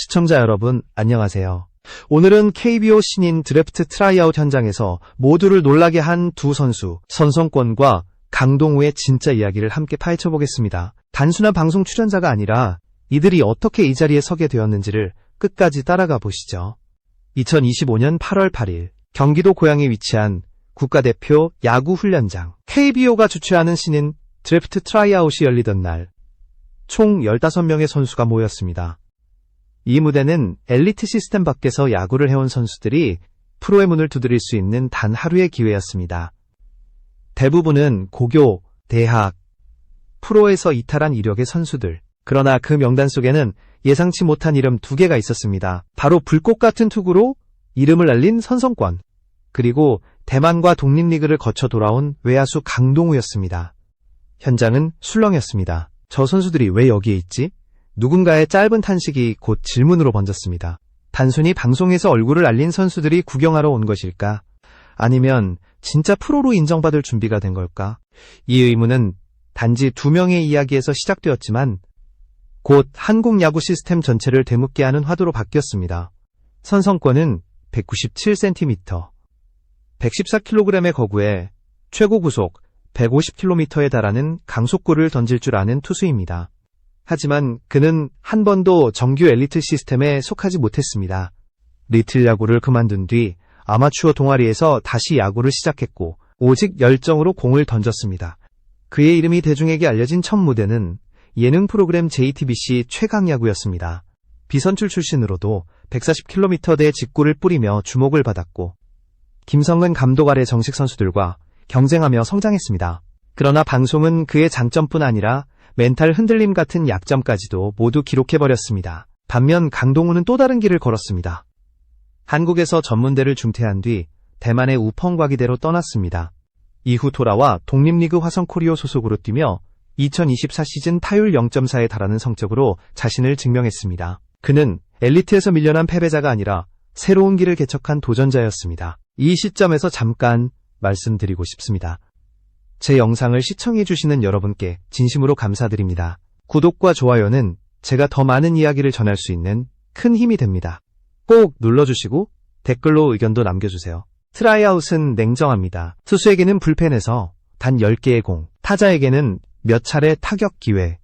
시청자 여러분, 안녕하세요. 오늘은 KBO 신인 드래프트 트라이아웃 현장에서 모두를 놀라게 한 두 선수, 선성권과 강동우의 진짜 이야기를 함께 파헤쳐 보겠습니다. 단순한 방송 출연자가 아니라 이들이 어떻게 이 자리에 서게 되었는지를 끝까지 따라가 보시죠. 2025년 8월 8일, 경기도 고양에 위치한 국가대표 야구 훈련장, KBO가 주최하는 신인 드래프트 트라이아웃이 열리던 날, 총 15명의 선수가 모였습니다. 이 무대는 엘리트 시스템 밖에서 야구를 해온 선수들이 프로의 문을 두드릴 수 있는 단 하루의 기회였습니다. 대부분은 고교, 대학, 프로에서 이탈한 이력의 선수들. 그러나 그 명단 속에는 예상치 못한 이름 두 개가 있었습니다. 바로 불꽃 같은 투구로 이름을 알린 선성권, 그리고 대만과 독립리그를 거쳐 돌아온 외야수 강동우였습니다. 현장은 술렁였습니다. 저 선수들이 왜 여기에 있지? 누군가의 짧은 탄식이 곧 질문으로 번졌습니다. 단순히 방송에서 얼굴을 알린 선수들이 구경하러 온 것일까? 아니면 진짜 프로로 인정받을 준비가 된 걸까? 이 의문은 단지 두 명의 이야기에서 시작되었지만 곧 한국 야구 시스템 전체를 되묻게 하는 화두로 바뀌었습니다. 선성권은 197cm, 114kg의 거구에 최고 구속 150km에 달하는 강속구를 던질 줄 아는 투수입니다. 하지만 그는 한 번도 정규 엘리트 시스템에 속하지 못했습니다. 리틀 야구를 그만둔 뒤 아마추어 동아리에서 다시 야구를 시작했고 오직 열정으로 공을 던졌습니다. 그의 이름이 대중에게 알려진 첫 무대는 예능 프로그램 JTBC 최강야구였습니다. 비선출 출신으로도 140km대의 직구를 뿌리며 주목을 받았고 김성근 감독 아래 정식 선수들과 경쟁하며 성장했습니다. 그러나 방송은 그의 장점뿐 아니라 멘탈 흔들림 같은 약점까지도 모두 기록해버렸습니다. 반면 강동우는 또 다른 길을 걸었습니다. 한국에서 전문대를 중퇴한 뒤 대만의 우펑과기대로 떠났습니다. 이후 돌아와 독립리그 화성코리오 소속으로 뛰며 2024 시즌 타율 0.4에 달하는 성적으로 자신을 증명했습니다. 그는 엘리트에서 밀려난 패배자가 아니라 새로운 길을 개척한 도전자였습니다. 이 시점에서 잠깐 말씀드리고 싶습니다. 제 영상을 시청해주시는 여러분께 진심으로 감사드립니다. 구독과 좋아요는 제가 더 많은 이야기를 전할 수 있는 큰 힘이 됩니다. 꼭 눌러주시고 댓글로 의견도 남겨주세요. 트라이아웃은 냉정합니다. 투수에게는 불펜에서 단 10개의 공, 타자에게는 몇 차례 타격 기회,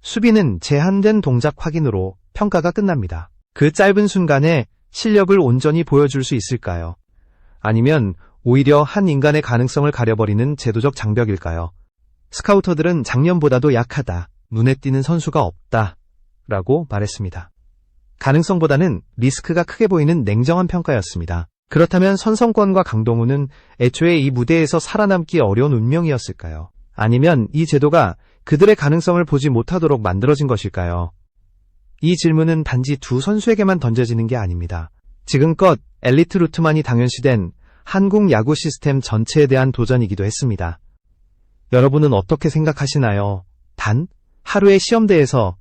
수비는 제한된 동작 확인으로 평가가 끝납니다. 그 짧은 순간에 실력을 온전히 보여줄 수 있을까요? 아니면 오히려 한 인간의 가능성을 가려버리는 제도적 장벽일까요? 스카우터들은 작년보다도 약하다, 눈에 띄는 선수가 없다, 라고 말했습니다. 가능성보다는 리스크가 크게 보이는 냉정한 평가였습니다. 그렇다면 선성권과 강동우는 애초에 이 무대에서 살아남기 어려운 운명이었을까요? 아니면 이 제도가 그들의 가능성을 보지 못하도록 만들어진 것일까요? 이 질문은 단지 두 선수에게만 던져지는 게 아닙니다. 지금껏 엘리트 루트만이 당연시된 한국 야구 시스템 전체에 대한 도전이기도 했습니다. 여러분은 어떻게 생각하시나요? 단, 하루의 시험대에서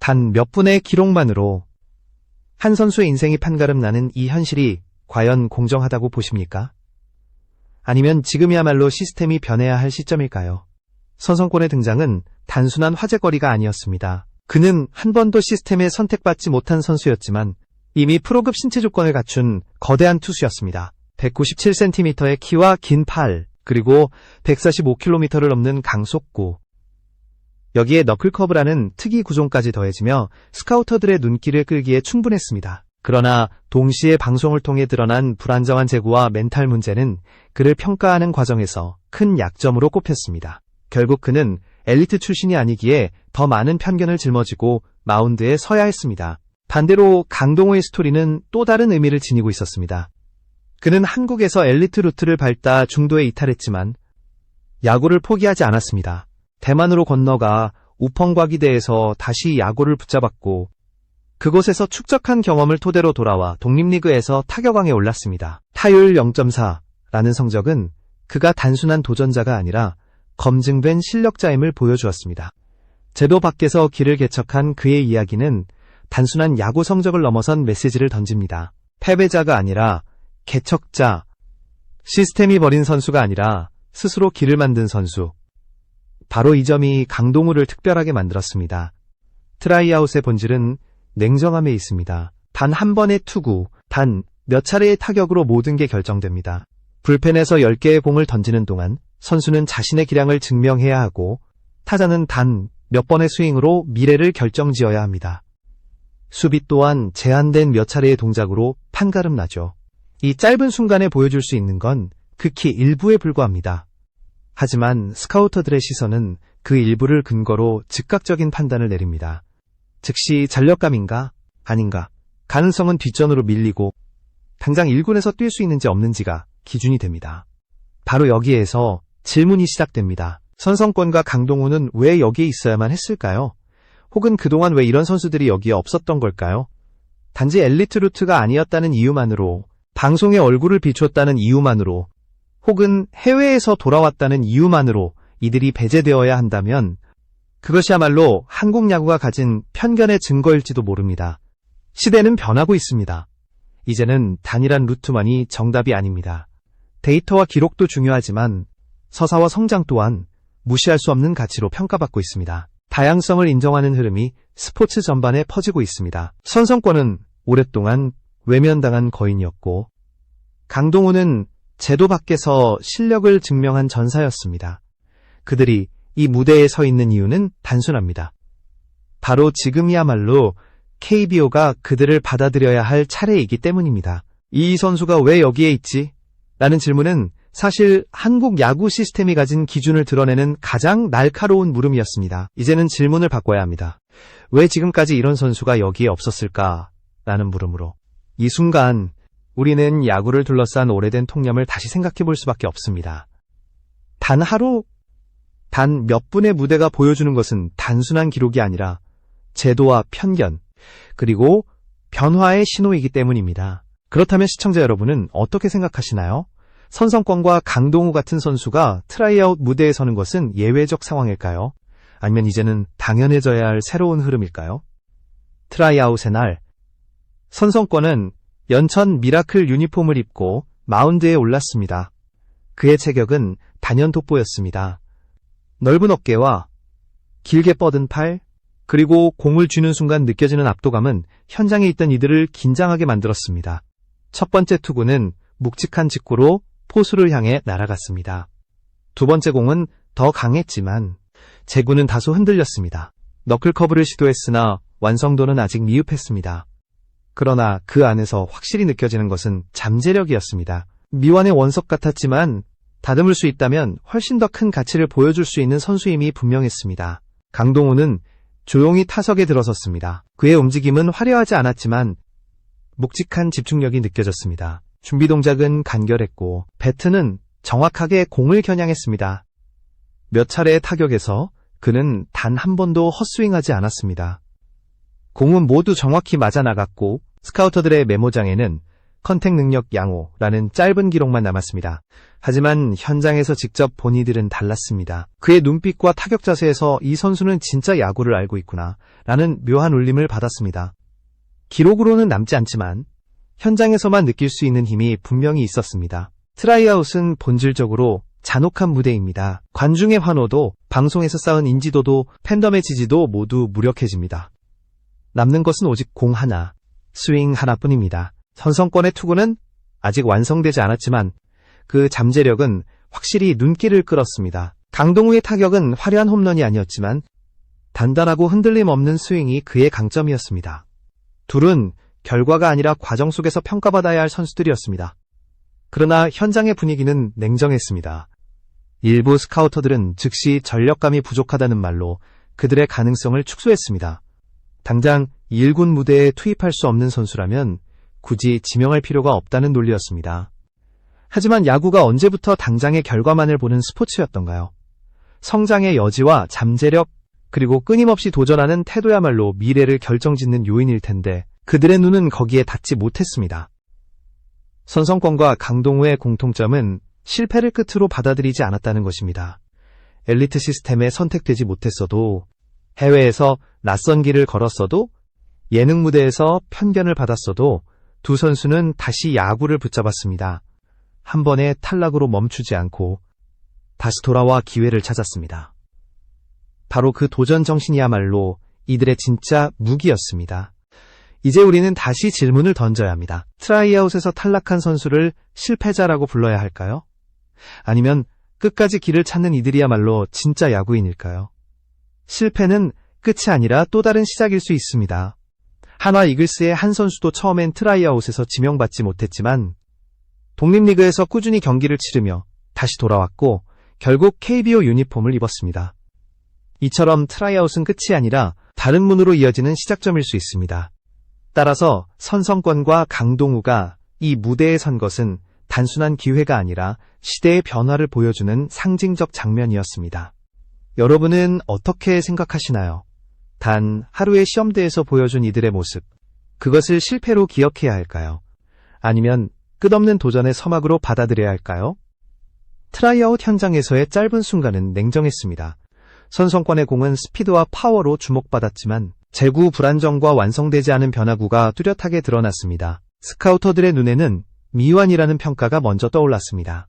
단 몇 분의 기록만으로 한 선수의 인생이 판가름 나는 이 현실이 과연 공정하다고 보십니까? 아니면 지금이야말로 시스템이 변해야 할 시점일까요? 선성권의 등장은 단순한 화제거리가 아니었습니다. 그는 한 번도 시스템에 선택받지 못한 선수였지만 이미 프로급 신체 조건을 갖춘 거대한 투수였습니다. 197cm의 키와 긴 팔, 그리고 145km를 넘는 강속구. 여기에 너클커브라는 특이 구종까지 더해지며 스카우터들의 눈길을 끌기에 충분했습니다. 그러나 동시에 방송을 통해 드러난 불안정한 제구와 멘탈 문제는 그를 평가하는 과정에서 큰 약점으로 꼽혔습니다. 결국 그는 엘리트 출신이 아니기에 더 많은 편견을 짊어지고 마운드에 서야 했습니다. 반대로 강동호의 스토리는 또 다른 의미를 지니고 있었습니다. 그는 한국에서 엘리트 루트를 밟다 중도에 이탈했지만 야구를 포기하지 않았습니다. 대만으로 건너가 우펑과기대에서 다시 야구를 붙잡았고 그곳에서 축적한 경험을 토대로 돌아와 독립리그에서 타격왕에 올랐습니다. 타율 0.4라는 성적은 그가 단순한 도전자가 아니라 검증된 실력자임을 보여주었습니다. 제도 밖에서 길을 개척한 그의 이야기는 단순한 야구 성적을 넘어선 메시지를 던집니다. 패배자가 아니라 개척자, 시스템이 버린 선수가 아니라 스스로 길을 만든 선수. 바로 이 점이 강동우를 특별하게 만들었습니다. 트라이아웃의 본질은 냉정함에 있습니다. 단 한 번의 투구, 단 몇 차례의 타격으로 모든 게 결정됩니다. 불펜에서 10개의 공을 던지는 동안 선수는 자신의 기량을 증명해야 하고 타자는 단 몇 번의 스윙으로 미래를 결정지어야 합니다. 수비 또한 제한된 몇 차례의 동작으로 판가름 나죠. 이 짧은 순간에 보여줄 수 있는 건 극히 일부에 불과합니다. 하지만 스카우터들의 시선은 그 일부를 근거로 즉각적인 판단을 내립니다. 즉시 전력감인가? 아닌가? 가능성은 뒷전으로 밀리고 당장 1군에서 뛸 수 있는지 없는지가 기준이 됩니다. 바로 여기에서 질문이 시작됩니다. 선성권과 강동우는 왜 여기에 있어야만 했을까요? 혹은 그동안 왜 이런 선수들이 여기에 없었던 걸까요? 단지 엘리트 루트가 아니었다는 이유만으로, 방송에 얼굴을 비췄다는 이유만으로, 혹은 해외에서 돌아왔다는 이유만으로 이들이 배제되어야 한다면 그것이야말로 한국 야구가 가진 편견의 증거일지도 모릅니다. 시대는 변하고 있습니다. 이제는 단일한 루트만이 정답이 아닙니다. 데이터와 기록도 중요하지만 서사와 성장 또한 무시할 수 없는 가치로 평가받고 있습니다. 다양성을 인정하는 흐름이 스포츠 전반에 퍼지고 있습니다. 선성권은 오랫동안 외면당한 거인이었고 강동우는 제도 밖에서 실력을 증명한 전사였습니다. 그들이 이 무대에 서 있는 이유는 단순합니다. 바로 지금이야말로 KBO가 그들을 받아들여야 할 차례이기 때문입니다. 이 선수가 왜 여기에 있지? 라는 질문은 사실 한국 야구 시스템이 가진 기준을 드러내는 가장 날카로운 물음이었습니다. 이제는 질문을 바꿔야 합니다. 왜 지금까지 이런 선수가 여기에 없었을까? 라는 물음으로. 이 순간 우리는 야구를 둘러싼 오래된 통념을 다시 생각해 볼 수밖에 없습니다. 단 하루, 단 몇 분의 무대가 보여주는 것은 단순한 기록이 아니라 제도와 편견, 그리고 변화의 신호이기 때문입니다. 그렇다면 시청자 여러분은 어떻게 생각하시나요? 선성권과 강동우 같은 선수가 트라이아웃 무대에 서는 것은 예외적 상황일까요? 아니면 이제는 당연해져야 할 새로운 흐름일까요? 트라이아웃의 날, 선성권은 연천 미라클 유니폼을 입고 마운드에 올랐습니다. 그의 체격은 단연 돋보였습니다. 넓은 어깨와 길게 뻗은 팔, 그리고 공을 쥐는 순간 느껴지는 압도감은 현장에 있던 이들을 긴장하게 만들었습니다. 첫 번째 투구는 묵직한 직구로 포수를 향해 날아갔습니다. 두 번째 공은 더 강했지만 제구는 다소 흔들렸습니다. 너클커브를 시도했으나 완성도는 아직 미흡했습니다. 그러나 그 안에서 확실히 느껴지는 것은 잠재력이었습니다. 미완의 원석 같았지만 다듬을 수 있다면 훨씬 더 큰 가치를 보여줄 수 있는 선수임이 분명했습니다. 강동우는 조용히 타석에 들어섰습니다. 그의 움직임은 화려하지 않았지만 묵직한 집중력이 느껴졌습니다. 준비 동작은 간결했고 배트는 정확하게 공을 겨냥했습니다. 몇 차례의 타격에서 그는 단 한 번도 헛스윙하지 않았습니다. 공은 모두 정확히 맞아 나갔고 스카우터들의 메모장에는 컨택 능력 양호라는 짧은 기록만 남았습니다. 하지만 현장에서 직접 본 이들은 달랐습니다. 그의 눈빛과 타격 자세에서 이 선수는 진짜 야구를 알고 있구나 라는 묘한 울림을 받았습니다. 기록으로는 남지 않지만 현장에서만 느낄 수 있는 힘이 분명히 있었습니다. 트라이아웃은 본질적으로 잔혹한 무대입니다. 관중의 환호도 방송에서 쌓은 인지도도 팬덤의 지지도 모두 무력해집니다. 남는 것은 오직 공 하나, 스윙 하나뿐입니다. 선성권의 투구는 아직 완성되지 않았지만 그 잠재력은 확실히 눈길을 끌었습니다. 강동우의 타격은 화려한 홈런이 아니었지만 단단하고 흔들림 없는 스윙이 그의 강점이었습니다. 둘은 결과가 아니라 과정 속에서 평가받아야 할 선수들이었습니다. 그러나 현장의 분위기는 냉정했습니다. 일부 스카우터들은 즉시 전력감이 부족하다는 말로 그들의 가능성을 축소했습니다. 당장 1군 무대에 투입할 수 없는 선수라면 굳이 지명할 필요가 없다는 논리였습니다. 하지만 야구가 언제부터 당장의 결과만을 보는 스포츠였던가요? 성장의 여지와 잠재력, 그리고 끊임없이 도전하는 태도야말로 미래를 결정짓는 요인일 텐데 그들의 눈은 거기에 닿지 못했습니다. 선성권과 강동우의 공통점은 실패를 끝으로 받아들이지 않았다는 것입니다. 엘리트 시스템에 선택되지 못했어도 해외에서 낯선 길을 걸었어도 예능 무대에서 편견을 받았어도 두 선수는 다시 야구를 붙잡았습니다. 한 번의 탈락으로 멈추지 않고 다시 돌아와 기회를 찾았습니다. 바로 그 도전 정신이야말로 이들의 진짜 무기였습니다. 이제 우리는 다시 질문을 던져야 합니다. 트라이아웃에서 탈락한 선수를 실패자라고 불러야 할까요? 아니면 끝까지 길을 찾는 이들이야말로 진짜 야구인일까요? 실패는 끝이 아니라 또 다른 시작일 수 있습니다. 한화 이글스의 한 선수도 처음엔 트라이아웃에서 지명받지 못했지만 독립리그에서 꾸준히 경기를 치르며 다시 돌아왔고 결국 KBO 유니폼을 입었습니다. 이처럼 트라이아웃은 끝이 아니라 다른 문으로 이어지는 시작점일 수 있습니다. 따라서 선성권과 강동우가 이 무대에 선 것은 단순한 기회가 아니라 시대의 변화를 보여주는 상징적 장면이었습니다. 여러분은 어떻게 생각하시나요? 단 하루의 시험대에서 보여준 이들의 모습, 그것을 실패로 기억해야 할까요? 아니면 끝없는 도전의 서막으로 받아들여야 할까요? 트라이아웃 현장에서의 짧은 순간은 냉정했습니다. 선성권의 공은 스피드와 파워로 주목받았지만 재구 불안정과 완성되지 않은 변화구가 뚜렷하게 드러났습니다. 스카우터들의 눈에는 미완이라는 평가가 먼저 떠올랐습니다.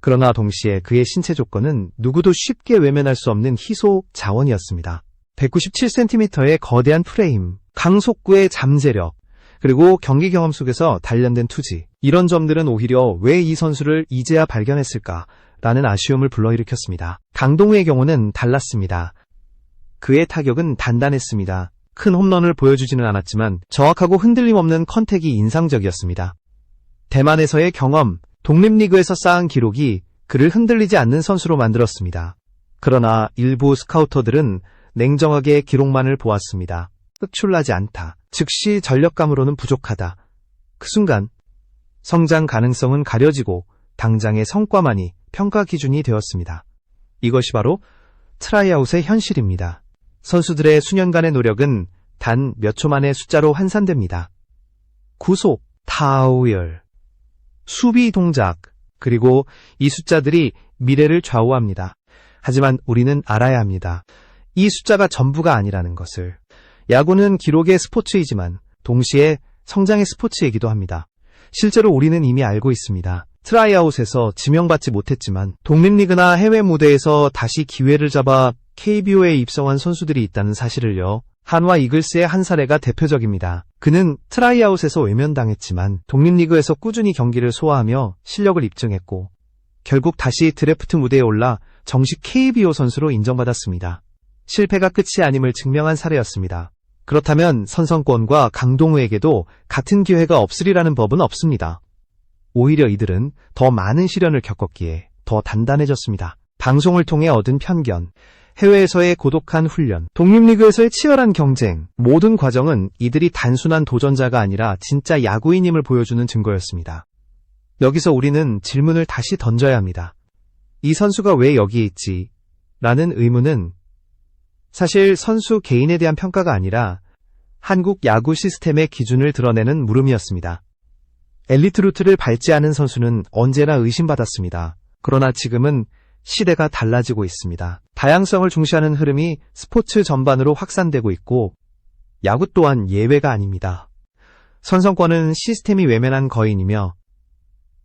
그러나 동시에 그의 신체 조건은 누구도 쉽게 외면할 수 없는 희소 자원이었습니다. 197cm의 거대한 프레임, 강속구의 잠재력, 그리고 경기 경험 속에서 단련된 투지. 이런 점들은 오히려 왜 이 선수를 이제야 발견했을까? 라는 아쉬움을 불러일으켰습니다. 강동우의 경우는 달랐습니다. 그의 타격은 단단했습니다. 큰 홈런을 보여주지는 않았지만 정확하고 흔들림 없는 컨택이 인상적이었습니다. 대만에서의 경험, 독립리그에서 쌓은 기록이 그를 흔들리지 않는 선수로 만들었습니다. 그러나 일부 스카우터들은 냉정하게 기록만을 보았습니다. 흑출나지 않다. 즉시 전력감으로는 부족하다. 그 순간 성장 가능성은 가려지고 당장의 성과만이 평가 기준이 되었습니다. 이것이 바로 트라이아웃의 현실입니다. 선수들의 수년간의 노력은 단 몇 초 만의 숫자로 환산됩니다. 구속, 타우열, 수비 동작, 그리고 이 숫자들이 미래를 좌우합니다. 하지만 우리는 알아야 합니다. 이 숫자가 전부가 아니라는 것을. 야구는 기록의 스포츠이지만 동시에 성장의 스포츠이기도 합니다. 실제로 우리는 이미 알고 있습니다. 트라이아웃에서 지명받지 못했지만 독립리그나 해외 무대에서 다시 기회를 잡아 KBO에 입성한 선수들이 있다는 사실을요. 한화 이글스의 한 사례가 대표적입니다. 그는 트라이아웃에서 외면당했지만 독립리그에서 꾸준히 경기를 소화하며 실력을 입증했고 결국 다시 드래프트 무대에 올라 정식 KBO 선수로 인정받았습니다. 실패가 끝이 아님을 증명한 사례였습니다. 그렇다면 선성권과 강동우에게도 같은 기회가 없으리라는 법은 없습니다. 오히려 이들은 더 많은 시련을 겪었기에 더 단단해졌습니다. 방송을 통해 얻은 편견, 해외에서의 고독한 훈련, 독립리그에서의 치열한 경쟁, 모든 과정은 이들이 단순한 도전자가 아니라 진짜 야구인임을 보여주는 증거였습니다. 여기서 우리는 질문을 다시 던져야 합니다. 이 선수가 왜 여기에 있지? 라는 의문은 사실 선수 개인에 대한 평가가 아니라 한국 야구 시스템의 기준을 드러내는 물음이었습니다. 엘리트 루트를 밟지 않은 선수는 언제나 의심받았습니다. 그러나 지금은 시대가 달라지고 있습니다. 다양성을 중시하는 흐름이 스포츠 전반으로 확산되고 있고 야구 또한 예외가 아닙니다. 선성권은 시스템이 외면한 거인이며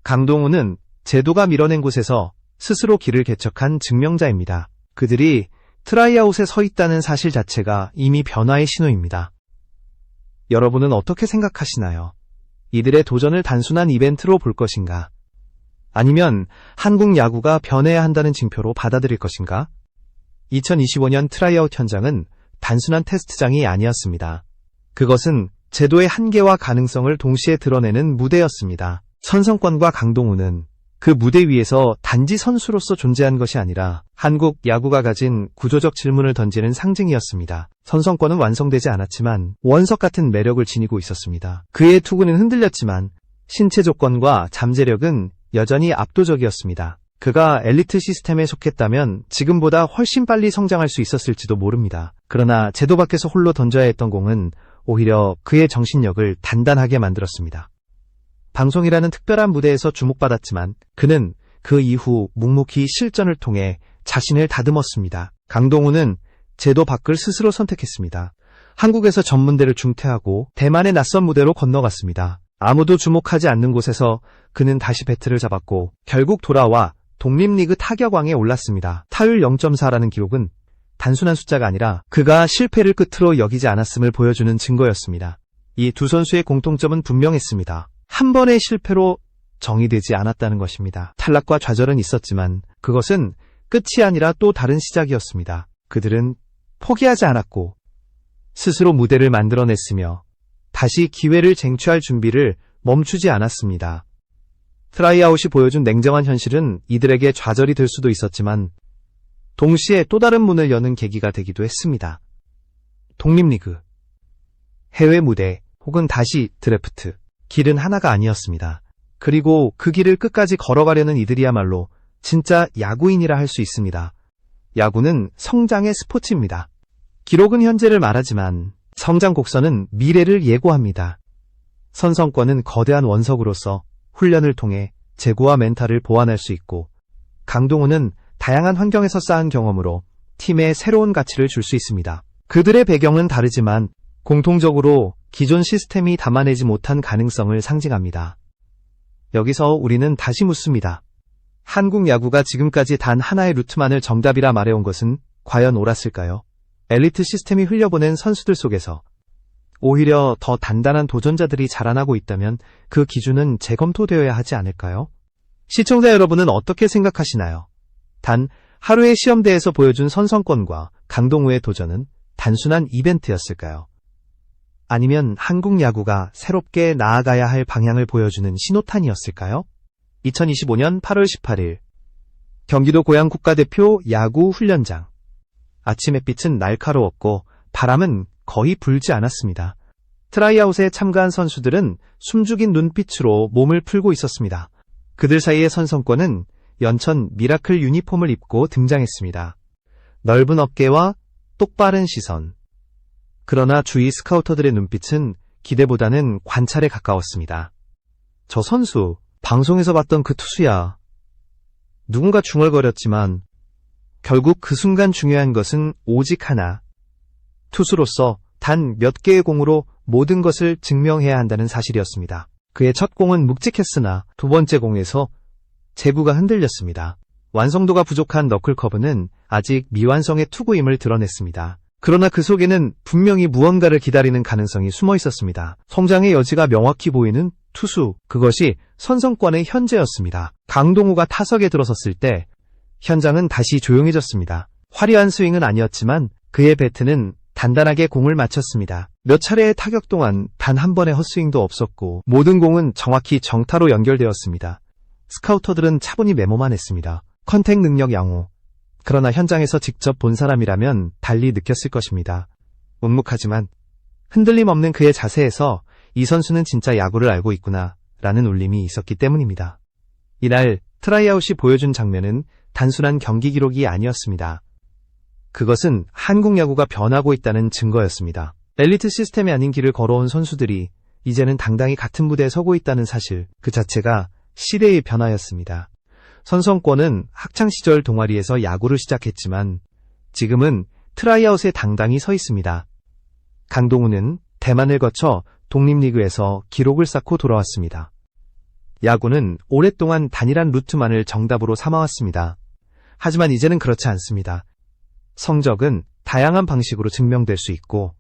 강동우는 제도가 밀어낸 곳에서 스스로 길을 개척한 증명자입니다. 그들이 트라이아웃에 서 있다는 사실 자체가 이미 변화의 신호입니다. 여러분은 어떻게 생각하시나요? 이들의 도전을 단순한 이벤트로 볼 것인가? 아니면 한국 야구가 변해야 한다는 징표로 받아들일 것인가? 2025년 트라이아웃 현장은 단순한 테스트장이 아니었습니다. 그것은 제도의 한계와 가능성을 동시에 드러내는 무대였습니다. 선성권과 강동우는 그 무대 위에서 단지 선수로서 존재한 것이 아니라 한국 야구가 가진 구조적 질문을 던지는 상징이었습니다. 선성권은 완성되지 않았지만 원석 같은 매력을 지니고 있었습니다. 그의 투구는 흔들렸지만 신체 조건과 잠재력은 여전히 압도적이었습니다. 그가 엘리트 시스템에 속했다면 지금보다 훨씬 빨리 성장할 수 있었을지도 모릅니다. 그러나 제도 밖에서 홀로 던져야 했던 공은 오히려 그의 정신력을 단단하게 만들었습니다. 방송이라는 특별한 무대에서 주목받았지만 그는 그 이후 묵묵히 실전을 통해 자신을 다듬었습니다. 강동우는 제도 밖을 스스로 선택했습니다. 한국에서 전문대를 중퇴하고 대만의 낯선 무대로 건너갔습니다. 아무도 주목하지 않는 곳에서 그는 다시 배트를 잡았고 결국 돌아와 독립리그 타격왕에 올랐습니다. 타율 0.4라는 기록은 단순한 숫자가 아니라 그가 실패를 끝으로 여기지 않았음을 보여주는 증거였습니다. 이 두 선수의 공통점은 분명했습니다. 한 번의 실패로 정의되지 않았다는 것입니다. 탈락과 좌절은 있었지만 그것은 끝이 아니라 또 다른 시작이었습니다. 그들은 포기하지 않았고 스스로 무대를 만들어냈으며 다시 기회를 쟁취할 준비를 멈추지 않았습니다. 트라이아웃이 보여준 냉정한 현실은 이들에게 좌절이 될 수도 있었지만 동시에 또 다른 문을 여는 계기가 되기도 했습니다. 독립리그, 해외 무대 혹은 다시 드래프트, 길은 하나가 아니었습니다. 그리고 그 길을 끝까지 걸어가려는 이들이야말로 진짜 야구인이라 할 수 있습니다. 야구는 성장의 스포츠입니다. 기록은 현재를 말하지만 성장 곡선은 미래를 예고합니다. 선성권은 거대한 원석으로서 훈련을 통해 재고와 멘탈을 보완할 수 있고 강동우는 다양한 환경에서 쌓은 경험으로 팀에 새로운 가치를 줄 수 있습니다. 그들의 배경은 다르지만 공통적으로 기존 시스템이 담아내지 못한 가능성을 상징합니다. 여기서 우리는 다시 묻습니다. 한국 야구가 지금까지 단 하나의 루트만을 정답이라 말해온 것은 과연 옳았을까요? 엘리트 시스템이 흘려보낸 선수들 속에서 오히려 더 단단한 도전자들이 자라나고 있다면 그 기준은 재검토되어야 하지 않을까요? 시청자 여러분은 어떻게 생각하시나요? 단 하루의 시험대에서 보여준 선성권과 강동우의 도전은 단순한 이벤트였을까요? 아니면 한국 야구가 새롭게 나아가야 할 방향을 보여주는 신호탄이었을까요? 2025년 8월 18일 경기도 고양 국가대표 야구 훈련장 아침 햇빛은 날카로웠고 바람은 거의 불지 않았습니다. 트라이아웃에 참가한 선수들은 숨죽인 눈빛으로 몸을 풀고 있었습니다. 그들 사이의 선성권은 연천 미라클 유니폼을 입고 등장했습니다. 넓은 어깨와 똑바른 시선. 그러나 주위 스카우터들의 눈빛은 기대보다는 관찰에 가까웠습니다. 저 선수, 방송에서 봤던 그 투수야. 누군가 중얼거렸지만 결국 그 순간 중요한 것은 오직 하나. 투수로서 단 몇 개의 공으로 모든 것을 증명해야 한다는 사실이었습니다. 그의 첫 공은 묵직했으나 두 번째 공에서 제구가 흔들렸습니다. 완성도가 부족한 너클커브는 아직 미완성의 투구임을 드러냈습니다. 그러나 그 속에는 분명히 무언가를 기다리는 가능성이 숨어 있었습니다. 성장의 여지가 명확히 보이는 투수, 그것이 선성권의 현재였습니다. 강동우가 타석에 들어섰을 때 현장은 다시 조용해졌습니다. 화려한 스윙은 아니었지만 그의 배트는 단단하게 공을 맞췄습니다. 몇 차례의 타격 동안 단 한 번의 헛스윙도 없었고 모든 공은 정확히 정타로 연결되었습니다. 스카우터들은 차분히 메모만 했습니다. 컨택 능력 양호. 그러나 현장에서 직접 본 사람이라면 달리 느꼈을 것입니다. 묵묵하지만 흔들림 없는 그의 자세에서 이 선수는 진짜 야구를 알고 있구나 라는 울림이 있었기 때문입니다. 이날 트라이아웃이 보여준 장면은 단순한 경기 기록이 아니었습니다. 그것은 한국 야구가 변하고 있다는 증거였습니다. 엘리트 시스템이 아닌 길을 걸어온 선수들이 이제는 당당히 같은 무대에 서고 있다는 사실 그 자체가 시대의 변화였습니다. 선성권은 학창시절 동아리에서 야구를 시작했지만 지금은 트라이아웃에 당당히 서 있습니다. 강동우는 대만을 거쳐 독립리그에서 기록을 쌓고 돌아왔습니다. 야구는 오랫동안 단일한 루트만을 정답으로 삼아왔습니다. 하지만 이제는 그렇지 않습니다. 성적은 다양한 방식으로 증명될 수 있고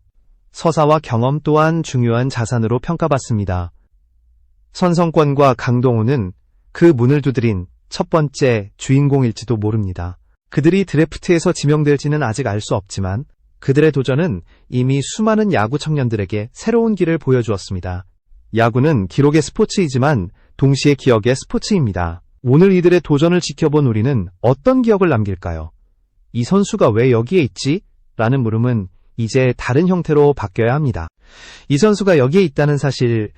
서사와 경험 또한 중요한 자산으로 평가받습니다. 선성권과 강동우는 그 문을 두드린 첫 번째 주인공일지도 모릅니다. 그들이 드래프트에서 지명될지는 아직 알 수 없지만 그들의 도전은 이미 수많은 야구 청년들에게 새로운 길을 보여주었습니다. 야구는 기록의 스포츠이지만 동시에 기억의 스포츠입니다. 오늘 이들의 도전을 지켜본 우리는 어떤 기억을 남길까요? 이 선수가 왜 여기에 있지? 라는 물음은 이제 다른 형태로 바뀌어야 합니다. 이 선수가 여기에 있다는 사실,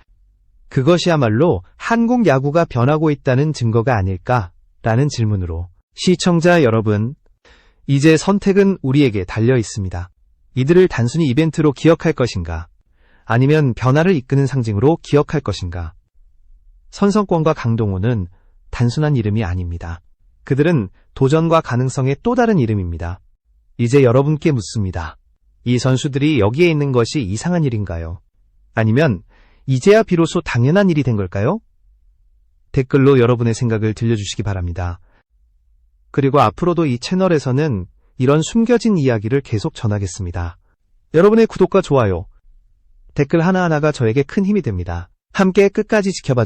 그것이야말로 한국 야구가 변하고 있다는 증거가 아닐까 라는 질문으로 시청자 여러분, 이제 선택은 우리에게 달려 있습니다. 이들을 단순히 이벤트로 기억할 것인가? 아니면 변화를 이끄는 상징으로 기억할 것인가? 선성권과 강동호는 단순한 이름이 아닙니다. 그들은 도전과 가능성의 또 다른 이름입니다. 이제 여러분께 묻습니다. 이 선수들이 여기에 있는 것이 이상한 일인가요? 아니면 이제야 비로소 당연한 일이 된 걸까요? 댓글로 여러분의 생각을 들려주시기 바랍니다. 그리고 앞으로도 이 채널에서는 이런 숨겨진 이야기를 계속 전하겠습니다. 여러분의 구독과 좋아요, 댓글 하나하나가 저에게 큰 힘이 됩니다. 함께 끝까지 지켜봐